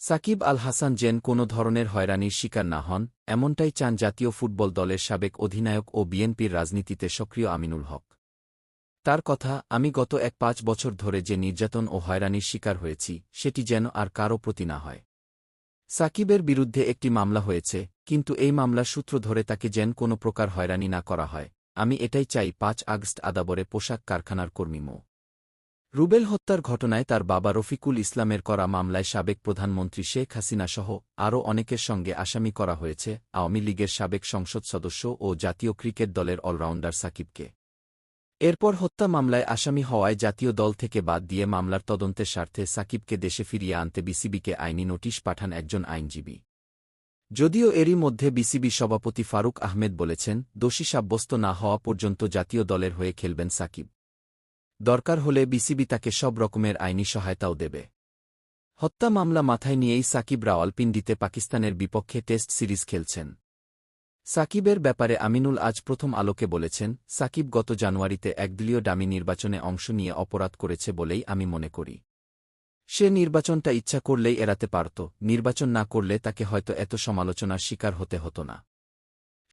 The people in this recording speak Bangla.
সাকিব আল হাসান যেন কোনো ধরনের হয়রানির শিকার না হন, এমনটাই চান জাতীয় ফুটবল দলের সাবেক অধিনায়ক ও বিএনপির রাজনীতিতে সক্রিয় আমিনুল হক। তার কথা, আমি গত এক পাঁচ বছর ধরে যে নির্যাতন ও হয়রানির শিকার হয়েছি, সেটি যেন আর কারও প্রতি না হয়। সাকিবের বিরুদ্ধে একটি মামলা হয়েছে, কিন্তু এই মামলার সূত্র ধরে তাকে যেন কোনো প্রকার হয়রানি না করা হয়। আমি এটাই চাই, পাঁচ আগস্ট আদাবরে পোশাক কারখানার কর্মী মো। রুবেল হত্যার ঘটনায় তার বাবা রফিকুল ইসলামের করা মামলায় সাবেক প্রধানমন্ত্রী শেখ হাসিনাসহ আরও অনেকের সঙ্গে আসামি করা হয়েছে আওয়ামী লীগের সাবেক সংসদ সদস্য ও জাতীয় ক্রিকেট দলের অলরাউন্ডার সাকিবকে। এরপর হত্যা মামলায় আসামি হওয়ায় জাতীয় দল থেকে বাদ দিয়ে মামলার তদন্তের স্বার্থে সাকিবকে দেশে ফিরিয়ে আনতে বিসিবিকে আইনি নোটিশ পাঠান একজন আইনজীবী। যদিও এরই মধ্যে বিসিবি সভাপতি ফারুক আহমেদ বলেছেন, দোষী সাব্যস্ত না হওয়া পর্যন্ত জাতীয় দলের হয়ে খেলবেন সাকিব। দরকার হলে বিসিবি তাকে সব রকমের আইনি সহায়তাও দেবে। হত্যা মামলা মাথায় নিয়েই সাকিব রাওয়ালপিন্ডিতে পাকিস্তানের বিপক্ষে টেস্ট সিরিজ খেলছেন। সাকিবের ব্যাপারে আমিনুল আজ প্রথম আলোকে বলেছেন, সাকিব গত জানুয়ারিতে একদলীয় ডামি নির্বাচনে অংশ নিয়ে অপরাধ করেছে বলেই আমি মনে করি। সে নির্বাচনটা ইচ্ছা করলেই এড়াতে পারত, নির্বাচন না করলে তাকে হয়তো এত সমালোচনার শিকার হতে হতো না।